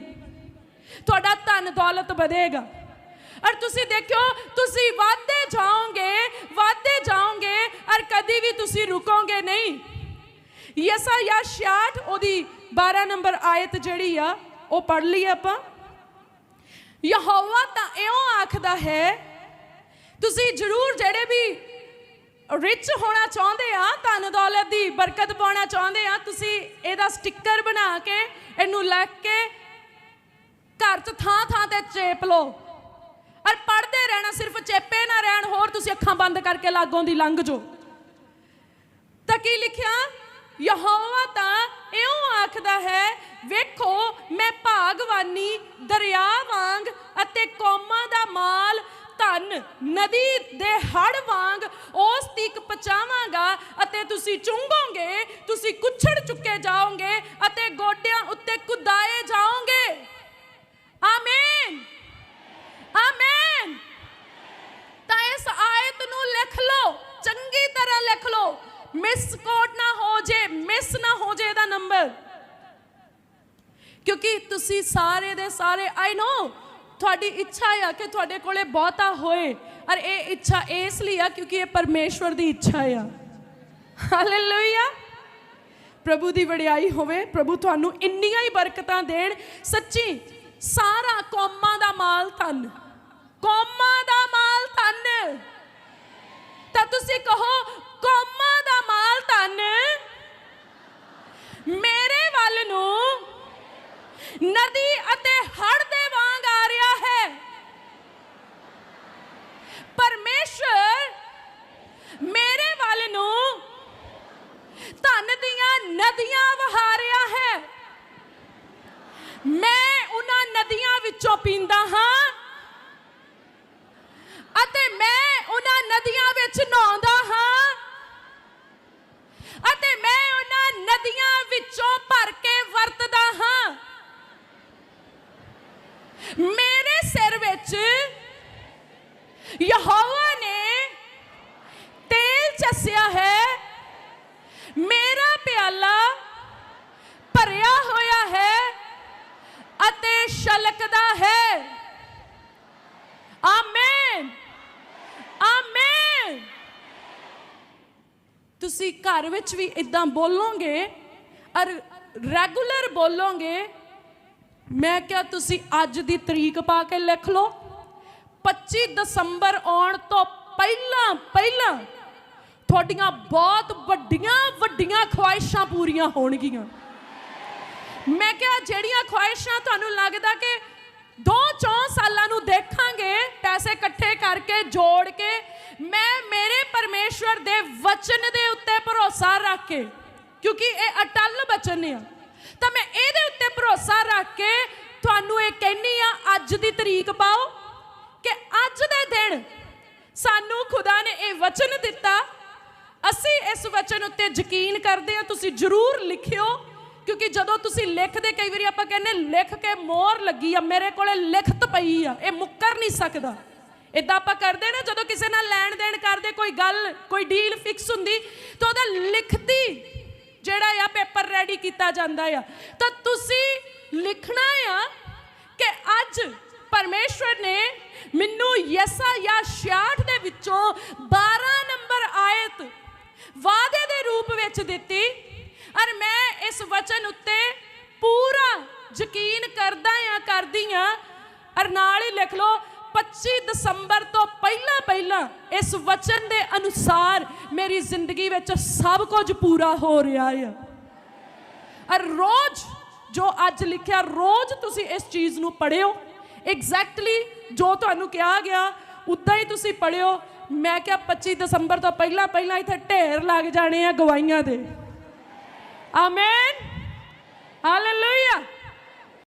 ਤੁਹਾਡਾ ਧਨ ਦੌਲਤ ਵਧੇਗਾ। ਔਰ ਤੁਸੀਂ ਦੇਖਿਓ, ਤੁਸੀਂ ਵਧਦੇ ਜਾਓਗੇ ਵਧਦੇ ਜਾਓਗੇ ਔਰ ਕਦੀ ਵੀ ਤੁਸੀਂ ਰੁਕੋਗੇ ਨਹੀਂ। ਯਾ 66 ਉਹਦੀ 12 ਨੰਬਰ ਆਇਤ ਜਿਹੜੀ ਆ, ਉਹ ਪੜ੍ਹ ਲਈ ਆਪਾਂ। ਯਹੋਵਾ ਤਾਂ ਇਉਂ ਆਖਦਾ ਹੈ, ਤੁਸੀਂ ਜਰੂਰ ਜਿਹੜੇ ਵੀ ਰਿਚ ਹੋਣਾ ਚਾਹੁੰਦੇ ਆ, ਧਨ ਦੌਲਤ ਦੀ ਬਰਕਤ ਪਾਉਣਾ ਚਾਹੁੰਦੇ ਆ, ਤੁਸੀਂ ਇਹਦਾ ਸਟicker ਬਣਾ ਕੇ ਇਹਨੂੰ ਲਿਖ ਕੇ ਘਰ 'ਚ ਥਾਂ ਥਾਂ ਤੇ ਚੇਪ ਲਓ। ਔਰ ਪੜਦੇ ਰਹਿਣਾ ਸਿਰਫ ਚੇਪੇ ਨਾ ਰਹਿਣ, ਹੋਰ ਤੁਸੀਂ ਅੱਖਾਂ ਬੰਦ ਕਰਕੇ ਲਾਗੋਂ ਦੀ ਲੰਘ ਜਾਓ। ਤਾਂ ਕੀ ਲਿਖਿਆ? ਯਹੋਵਾ ਤਾਂ ਇਉਂ ਆਖਦਾ ਹੈ, ਵੇਖੋ, ਮੈਂ ਭਾਗਵਾਨੀ ਦਰਿਆ ਵਾਂਗ ਅਤੇ ਕੌਮਾਂ ਦਾ ਮਾਲ ਧਨ ਨਦੀ ਦੇ ਹੜ ਵਾਂਗ ਉਸ ਤੀਕ ਪਚਾਵਾਂਗਾ ਅਤੇ ਤੁਸੀਂ ਚੁੰਗੋਗੇ ਤੁਸੀਂ ਕੁੱਛੜ ਚੁੱਕੇ ਜਾਓਗੇ ਅਤੇ ਗੋਡਿਆਂ ਉੱਤੇ ਕੁਦਾਏ ਜਾਓਗੇ। ਆਮੀਨ। ਆਮੀਨ। ਤਾਂ ਇਸ ਆਇਤ ਨੂੰ ਲਿਖ ਲਓ, ਚੰਗੀ ਤਰ੍ਹਾਂ ਲਿਖ ਲਓ। ਮਿਸ ਕੋਡ ਨਾ ਹੋ ਜੇ, ਮਿਸ ਨਾ ਹੋ ਜੇ ਇਹਦਾ ਨੰਬਰ ਕਿਉਂਕਿ ਤੁਸੀਂ ਸਾਰੇ ਦੇ ਸਾਰੇ ਆਈ ਨੋ ਤੁਹਾਡੀ ਇੱਛਾ ਆ ਕਿ ਤੁਹਾਡੇ ਕੋਲੇ ਬਹੁਤਾ ਹੋਏ ਔਰ ਇਹ ਇੱਛਾ ਇਸ ਲਈ ਆ ਕਿਉਂਕਿ ਇਹ ਪਰਮੇਸ਼ਵਰ ਦੀ ਇੱਛਾ ਆ। ਹਾਲੇਲੂਇਆ ਪ੍ਰਭੂ ਦੀ ਵਡਿਆਈ ਹੋਵੇ, ਪ੍ਰਭੂ ਤੁਹਾਨੂੰ ਇੰਨੀਆਂ ਹੀ ਬਰਕਤਾਂ ਦੇਣ। ਸੱਚੀ, ਸਾਰਾ ਕੌਮਾਂ ਦਾ ਮਾਲ ਧਨ। ਕੌਮਾਂ ਦਾ ਮਾਲ ਧਨ। ਤਾਂ ਤੁਸੀਂ ਕਹੋ, ਕੌਮਾਂ ਦਾ ਮਾਲ ਧਨ? ਮੇਰੇ ਵੱਲ ਨੂੰ ਨਦੀ ਅਤੇ ਹੜ ਦੇ ਵਾਂਗ ਆ ਰਿਹਾ ਹੈ। ਪਰਮੇਸ਼ਰ ਮੇਰੇ ਵੱਲ ਨੂੰ ਧਨ ਦੀਆਂ ਨਦੀਆਂ ਵਹਾ ਰਿਹਾ ਹੈ। ਮੈਂ ਉਹਨਾਂ ਨਦੀਆਂ ਵਿੱਚੋਂ ਪੀਂਦਾ ਹਾਂ ਅਤੇ ਮੈਂ ਉਹਨਾਂ ਨਦੀਆਂ ਵਿੱਚ ਨਹਾਉਂਦਾ ਹਾਂ ਅਤੇ ਮੈਂ ਉਹਨਾਂ ਨਦੀਆਂ ਵਿੱਚੋਂ ਭਰ ਕੇ ਵਰਤਦਾ ਹਾਂ ਮੇਰੇ ਸਿਰ ਵਿੱਚ ਯਹੋਵਾ ਨੇ ਤੇਲ ਚਸਿਆ ਹੈ ਮੇਰਾ ਪਿਆਲਾ ਭਰਿਆ ਹੋਇਆ ਹੈ ਅਤੇ ਛਲਕਦਾ ਹੈ ਆਮੇਨ ਆਮੇਨ ਤੁਸੀਂ ਘਰ ਵਿੱਚ ਵੀ ਇਦਾਂ ਬੋਲੋਗੇ ਔਰ ਰੈਗੂਲਰ ਬੋਲੋਗੇ, ਮੈਂ ਕਿਹਾ ਤੁਸੀਂ ਅੱਜ ਦੀ ਤਰੀਕ ਪਾ ਕੇ ਲਿਖ ਲਓ। 25 ਦਸੰਬਰ ਆਉਣ ਤੋਂ ਪਹਿਲਾਂ ਪਹਿਲਾਂ ਤੁਹਾਡੀਆਂ ਬਹੁਤ ਵੱਡੀਆਂ ਵੱਡੀਆਂ ਖੁਆਇਸ਼ਾਂ ਪੂਰੀਆਂ ਹੋਣਗੀਆਂ। ਮੈਂ ਕਿਹਾ ਜਿਹੜੀਆਂ ਖੁਆਇਸ਼ਾਂ ਤੁਹਾਨੂੰ ਲੱਗਦਾ ਕਿ ਦੋ ਚੌਂ ਸਾਲਾਂ ਨੂੰ ਦੇਖਾਂਗੇ, ਪੈਸੇ ਇਕੱਠੇ ਕਰਕੇ ਜੋੜ ਕੇ ਮੈਂ ਮੇਰੇ ਪਰਮੇਸ਼ਵਰ ਦੇ ਵਚਨ ਦੇ ਉੱਤੇ ਭਰੋਸਾ ਰੱਖ ਕੇ, ਕਿਉਂਕਿ ਇਹ ਅਟਲ ਵਚਨ ਆ, ਤਾਂ ਮੈਂ ਇਹਦੇ ਉੱਤੇ ਭਰੋਸਾ ਰੱਖ ਕੇ ਤੁਹਾਨੂੰ ਇਹ ਕਹਿਨੀ ਆ, ਅੱਜ ਦੀ ਤਰੀਕ ਪਾਓ ਕਿ ਅੱਜ ਦੇ ਦਿਨ ਸਾਨੂੰ ਖੁਦਾ ਨੇ ਇਹ ਵਚਨ ਦਿੱਤਾ। ਅਸੀਂ ਇਸ ਵਚਨ ਉੱਤੇ ਯਕੀਨ ਕਰਦੇ ਹਾਂ, ਤੁਸੀਂ ਜਰੂਰ ਲਿਖਿਓ, ਕਿਉਂਕਿ ਜਦੋਂ ਤੁਸੀਂ ਲਿਖਦੇ, ਕਈ ਵਾਰੀ ਆਪਾਂ ਕਹਿੰਦੇ ਲਿਖ ਕੇ ਮੋਹਰ ਲੱਗੀ ਆ, ਮੇਰੇ ਕੋਲੇ ਲਿਖਤ ਪਈ ਆ, ਇਹ ਮੁੱਕਰ ਨਹੀਂ ਸਕਦਾ। ਇਦਾਂ ਆਪਾਂ ਕਰਦੇ ਨਾ, ਜਦੋਂ ਕਿਸੇ ਨਾਲ ਲੈਣ ਦੇਣ ਕਰਦੇ, ਕੋਈ ਗੱਲ, ਕੋਈ ਡੀਲ ਫਿਕਸ ਹੁੰਦੀ, ਤਾਂ ਉਹਦਾ ਲਿਖਤੀ ਜਿਹੜਾ ਆ ਪੇਪਰ ਰੈਡੀ ਕੀਤਾ ਜਾਂਦਾ ਆ। ਤਾਂ ਤੁਸੀਂ ਲਿਖਣਾ ਆ ਕਿ ਅੱਜ ਪਰਮੇਸ਼ਵਰ ਨੇ ਮੈਨੂੰ ਯਸਾ ਜਾਂ 66 ਦੇ ਵਿੱਚੋਂ 12 ਨੰਬਰ ਆਇਤ ਵਾਅਦੇ ਦੇ ਰੂਪ ਵਿੱਚ ਦਿੱਤੀ, ਔਰ ਮੈਂ ਇਸ ਵਚਨ ਉੱਤੇ ਪੂਰਾ ਯਕੀਨ ਕਰਦਾ ਆ, ਕਰਦੀ ਆ, ਔਰ ਨਾਲ ਹੀ ਲਿਖ ਲਓ 25 ਦਸੰਬਰ ਤੋਂ ਪਹਿਲਾਂ ਪਹਿਲਾਂ ਇਸ ਵਚਨ ਦੇ ਅਨੁਸਾਰ ਮੇਰੀ ਜ਼ਿੰਦਗੀ ਵਿੱਚ ਸਭ ਕੁਝ ਪੂਰਾ ਹੋ ਰਿਹਾ ਆ। ਔਰ ਰੋਜ਼ ਜੋ ਅੱਜ ਲਿਖਿਆ, ਰੋਜ਼ ਤੁਸੀਂ ਇਸ ਚੀਜ਼ ਨੂੰ ਪੜਿਓ ਐਗਜ਼ੈਕਟਲੀ ਜੋ ਤੁਹਾਨੂੰ ਕਿਹਾ ਗਿਆ, ਉਦਾਂ ਹੀ ਤੁਸੀਂ ਪੜਿਓ ਮੈਂ ਕਿਹਾ 25 ਦਸੰਬਰ ਤੋਂ ਪਹਿਲਾਂ ਪਹਿਲਾਂ ਇੱਥੇ ਢੇਰ ਲੱਗ ਜਾਣੇ ਆ ਗਵਾਈਆਂ ਦੇ। Amen hallelujah